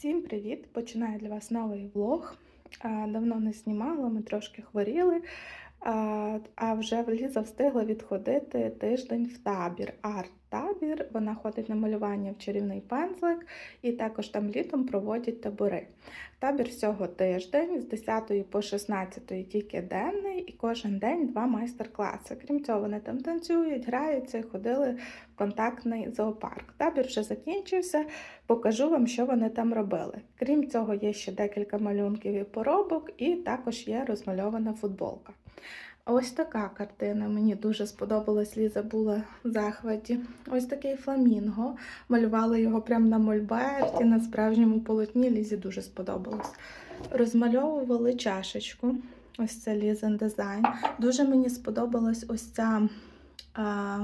Всім привіт! Починаю для вас новий влог. Давно не знімала, ми трошки хворіли. А, вже вже Ліза встигла відходити тиждень в табір. Арт-табір. Вона ходить на малювання в чарівний пензлик, і також там літом проводять табори. Табір всього тиждень з 10 по 16 тільки денний, і кожен день два майстер-класи. Крім цього, вони там танцюють, граються ходили в контактний зоопарк. Табір вже закінчився. Покажу вам, що вони там робили. Крім цього, є ще декілька малюнків і поробок, і також є розмальована футболка. Ось така картина. Мені дуже сподобалась. Ліза була в захваті. Ось такий фламінго. Малювали його прямо на мольберті, на справжньому полотні. Лізі дуже сподобалось. Розмальовували чашечку. Ось це Лізен дизайн. Дуже мені сподобалась ось ця. А,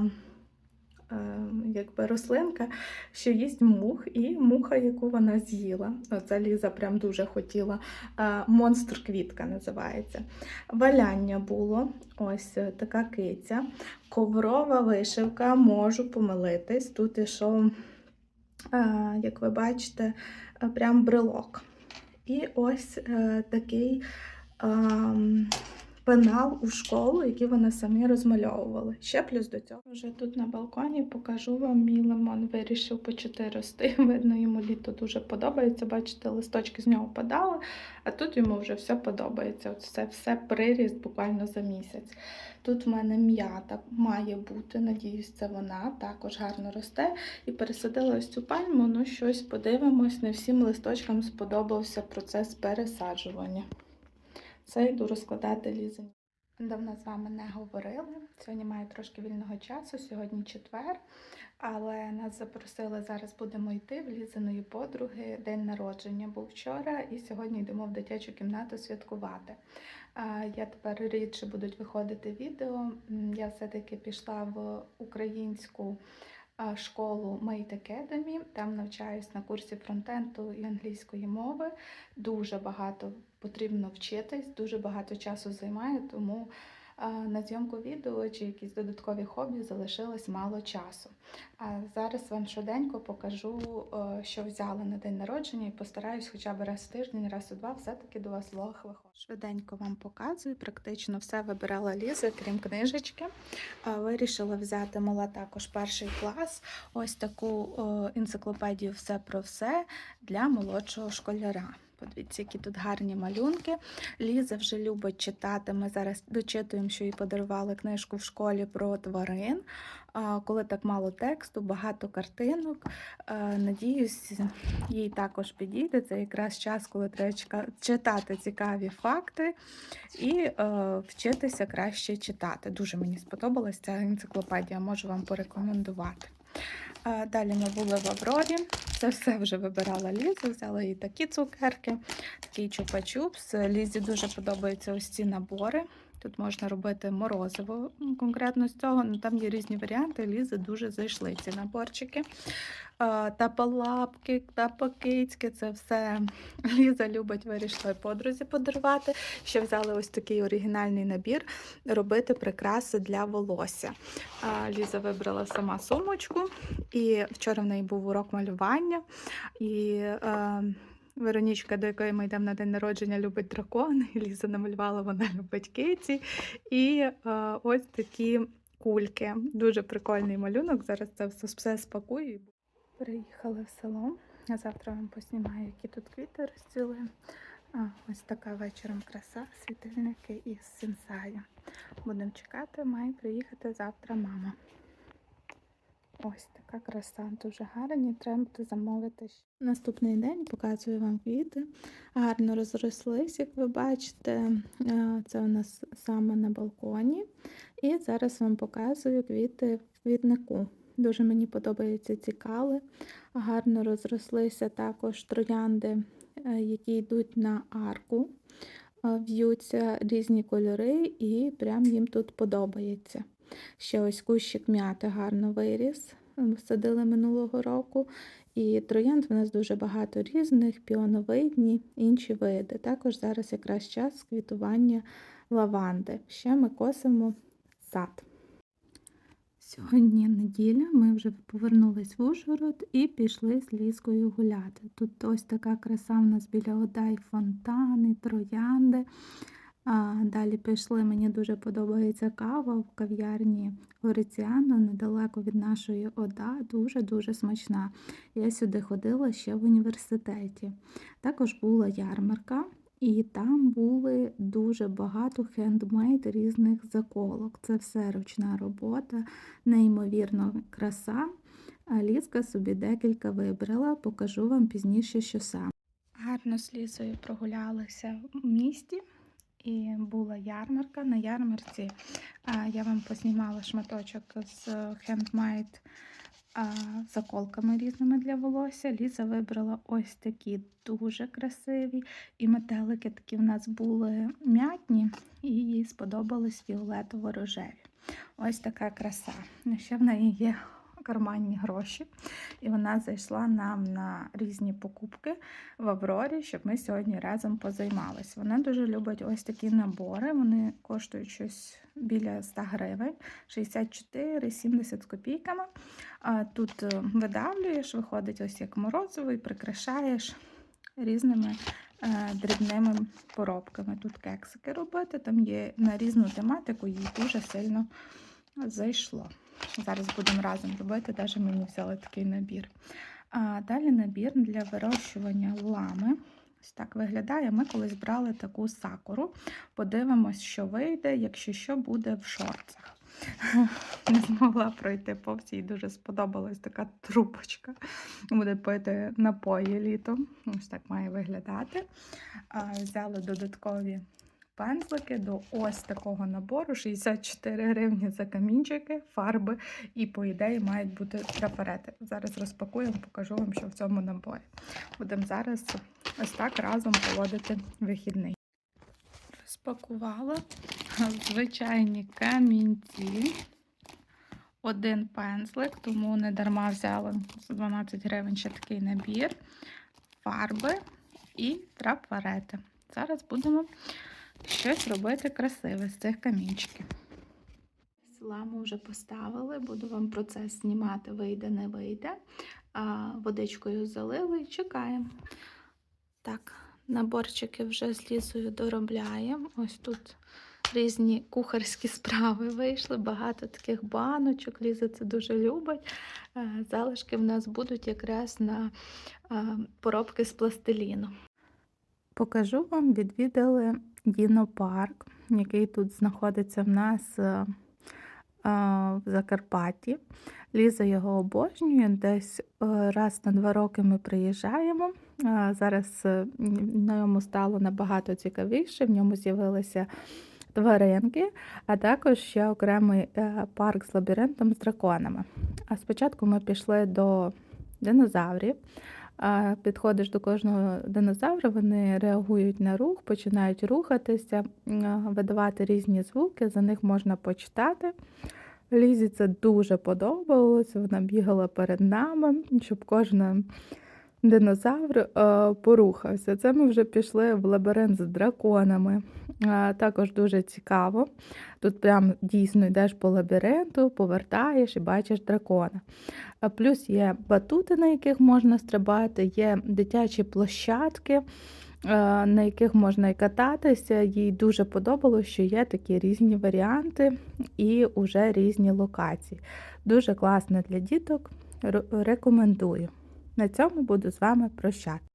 якби рослинка, що їсть мух, і муха, яку вона з'їла. Оце Ліза прям дуже хотіла. Е, Монстр квітка називається. Валяння було. Ось е, така киця. Коврова вишивка, можу помилитись. Тут ішов, е, як ви бачите, прям брелок. І ось такий. Пенал у школу, який вони самі розмальовували. Ще плюс до цього. Вже тут на балконі покажу вам мій лимон. Вирішив почати рости. Видно, йому літо дуже подобається. Бачите, листочки з нього падали, а тут йому вже все подобається. От це все приріст буквально за місяць. Тут в мене м'ята має бути, надіюсь, це вона також гарно росте. І пересадила ось цю пальму. Ну, щось подивимось. Не всім листочкам сподобався процес пересаджування. Це йду розкладати лізень. Давно з вами не говорили. Сьогодні маю трошки вільного часу, сьогодні четвер, але нас запросили, зараз будемо йти в лізиної подруги. День народження був вчора, і сьогодні йдемо в дитячу кімнату святкувати. Я тепер рідше будуть виходити відео. Я все-таки пішла в українську школу Mate Academy. Там навчаюсь на курсі фронтенду і англійської мови. Дуже багато потрібно вчитись, дуже багато часу займає, тому на зйомку відео чи якісь додаткові хобі залишилось мало часу. А зараз вам швиденько покажу, що взяла на день народження, і постараюсь хоча б раз в тиждень, раз у два, все-таки до вас влог виходить. Швиденько вам показую, практично все вибирала Ліза, крім книжечки. Вирішила взяти мала також перший клас. Ось таку енциклопедію Все про все для молодшого школяра. Подивіться, які тут гарні малюнки. Ліза вже любить читати. Ми зараз дочитуємо, що їй подарували книжку в школі про тварин. Коли так мало тексту, багато картинок. Надіюсь, їй також підійде. Це якраз час, коли треба читати цікаві факти і е, вчитися краще читати. Дуже мені сподобалась ця енциклопедія, можу вам порекомендувати. Далі ми були в Аврорі. Це все вже вибирала Ліза, взяла їй такі цукерки, такий чупа-чупс. Лізі дуже подобаються ось ці набори. Тут можна робити морозиво конкретно з цього. Ну, там є різні варіанти. Лізи дуже зайшли ці наборчики. Е, Тапалапки, тапакицьки, це все Ліза любить, вирішила подрузі подарувати. Ще взяли ось такий оригінальний набір робити прикраси для волосся. Ліза вибрала сама сумочку, і вчора в неї був урок малювання. І е, Веронічка, до якої ми йдемо на день народження, любить дракони. Ліза намалювала, вона любить киці. І е, ось такі кульки. Дуже прикольний малюнок. Зараз це все, все спакую. Приїхали в село. Я завтра вам поснімаю, які тут квіти розцвіли. А, ось така вечором краса, світильники із сенсаю. Будемо чекати, має приїхати завтра мама. Ось така краса, дуже гарні. Треба буде замовити. Наступний день показую вам квіти. Гарно розрослись, як ви бачите. Е, Це у нас саме на балконі. І зараз вам показую квіти в квітнику. Дуже мені подобаються ці кали. Гарно розрослися також троянди, е, які йдуть на арку. Е, В'ються різні кольори, і прям їм тут подобається. Ще ось кущик м'яти гарно виріс. Садили минулого року. І троянд в нас дуже багато різних, піоновидні, інші види. Також зараз якраз час квітування лаванди. Ще ми косимо сад. Сьогодні неділя, ми вже повернулись в Ужгород і пішли з Ліскою гуляти. Тут ось така краса в нас біля Одай, фонтани, троянди. Далі пішли, мені дуже подобається кава в кав'ярні Горіціано, недалеко від нашої ОДА, дуже-дуже смачна. Я сюди ходила ще в університеті. Також була ярмарка, і там були дуже багато хендмейд різних заколок. Це все ручна робота, неймовірно краса. Ліска собі декілька вибрала, покажу вам пізніше, що саме. Гарно з Лізою прогулялися в місті. І була ярмарка. На ярмарці я вам познімала шматочок з хендмейд а, заколками різними для волосся. Ліза вибрала ось такі дуже красиві. І метелики такі в нас були м'ятні, і їй сподобались фіолетово-рожеві. Ось така краса. Ще в неї є карманні гроші, і вона зайшла нам на різні покупки в Аврорі, щоб ми сьогодні разом позаймались. Вона дуже любить ось такі набори. Вони коштують щось біля 100 гривень, 64,70 з копійками. Тут е, видавлюєш, виходить ось як морозиво, і прикрашаєш різними е, дрібними поробками. Тут кексики робити, там є на різну тематику, їй дуже сильно зайшло. Зараз будемо разом робити, навіть мені взяли такий набір. А далі набір для вирощування лами. Ось так виглядає. Ми колись брали таку сакуру. Подивимось, що вийде, якщо що буде в шорцах. Не змогла пройти повз, їй дуже сподобалась така трубочка. Буде пити напої літом. Ось так має виглядати. Взяли додаткові пензлики до ось такого набору 64 гривні за камінчики, фарби і, по ідеї, мають бути трафарети. Зараз розпакуємо, покажу вам, що в цьому наборі. Будемо зараз ось так разом проводити вихідний. Розпакувала звичайні камінці. Один пензлик, тому не дарма взяла за 12 гривень ще такий набір, фарби і трафарети. Зараз будемо щось робити красиве з цих камінчиків. Ламу вже поставили, буду вам процес знімати, вийде, не вийде. А, водичкою залили і чекаємо. Так, наборчики вже з лізою доробляємо. Ось тут різні кухарські справи вийшли, багато таких баночок. Ліза це дуже любить. Е, Залишки в нас будуть якраз на е, поробки з пластиліну. Покажу вам, відвідали Дінопарк, який тут знаходиться в нас е, в Закарпатті. Ліза його обожнює. Десь е, раз на два роки ми приїжджаємо. Е, Зараз е, на ньому стало набагато цікавіше, в ньому з'явилися тваринки, а також ще окремий е, парк з лабіринтом з драконами. А спочатку ми пішли до динозаврів. Підходиш до кожного динозавра, вони реагують на рух, починають рухатися, видавати різні звуки, за них можна почитати. Лізі це дуже подобалось, вона бігала перед нами, щоб кожен динозавр е, порухався. Це ми вже пішли в лабіринт з драконами. Е, також дуже цікаво. Тут прям дійсно йдеш по лабіринту, повертаєш і бачиш дракона. Плюс є батути, на яких можна стрибати, є дитячі площадки. е, На яких можна і кататися, їй дуже подобалося, що є такі різні варіанти і вже різні локації. Дуже класно для діток, рекомендую. На цьому буду з вами прощати.